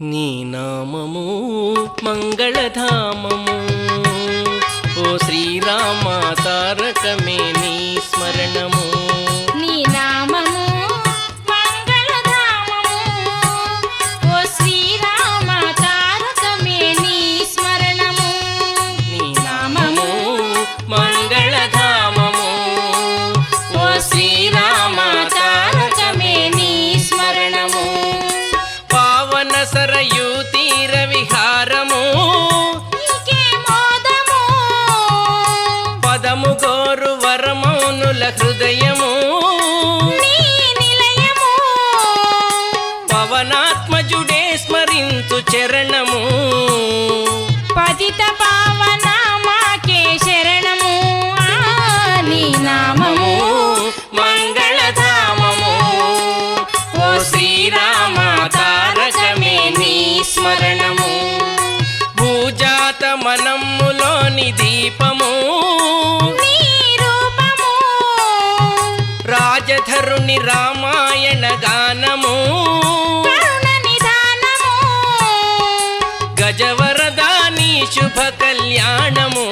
నీ నామము మంగళధామము రాజధరుని రామాయణ గానము. గజవరదాని శుభ కళ్యాణము.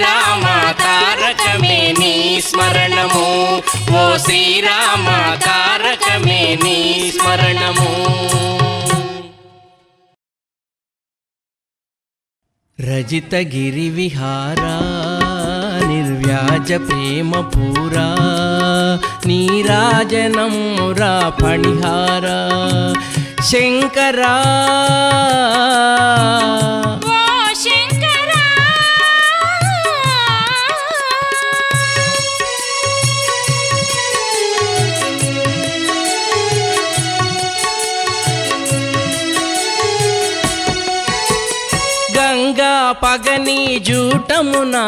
శ్రీరామ తారకమే నీ స్మరణము. ఓ శ్రీరామ తారకమే నీ స్మరణము. రజిత గిరి విహారా నిర్వ్యాజ ప్రేమ పూరా నీరాజనమురా ఫణిహార శంకరా శంకరా. పగని జూటమునా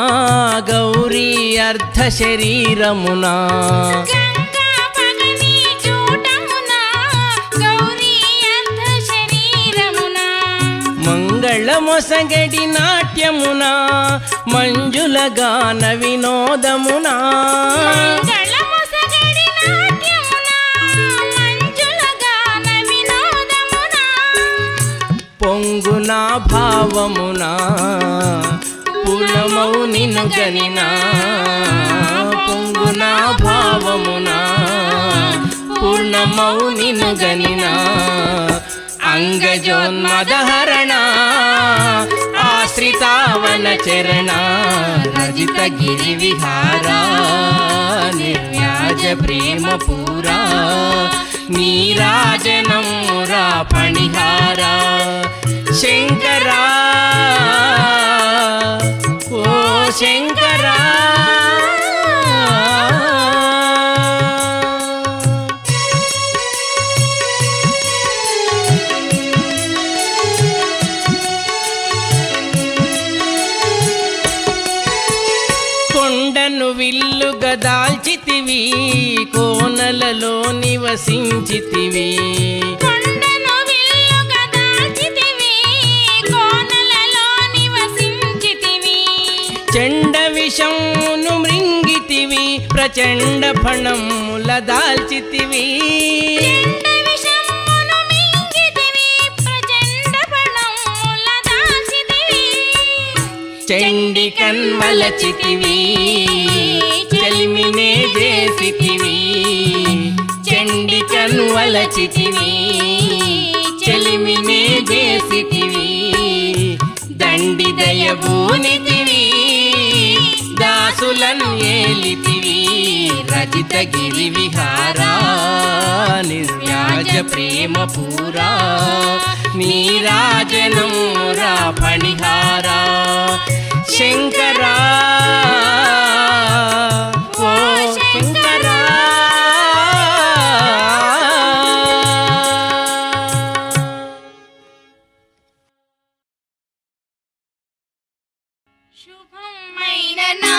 గౌరీ అర్ధ శరీరమునా. మంగళమొసగడి నాట్యమునా మంజుల గాన వినోదమునా పొంగునా భావమునా? పూర్ణమౌ నిను గనినా పొంగునా భావమునా? పూర్ణమౌ నిను గనినా అంగజోన్మదహరణ ఆశ్రితావన చరణ రజిత గిరి విహారా నిర్వ్యాజ ప్రేమ పూరా నీరాజనమురా పణిహారా. శంకరా. ఓ శంకరా. కొండను విల్లుగా దాల్చితివి కోనలలో నివసించితివి. కొండను చెండ విషమును మృంగితివి ప్రచండ ఫణముల దాల్చితివి. చెండ కన్వలచితివి చెలిమినే చేసితివి చెండి కన్వలచితివి చెలిమినే చేసితివి దండి దయబూనితివి దాసులను ఏలితివి రజిత గిరి విహారా నిర్వ్యాజ ప్రేమ పూరా నీరాజనమురా ఫణిహారా శంకరా ఓ శంకరా. శుభమై శంకరా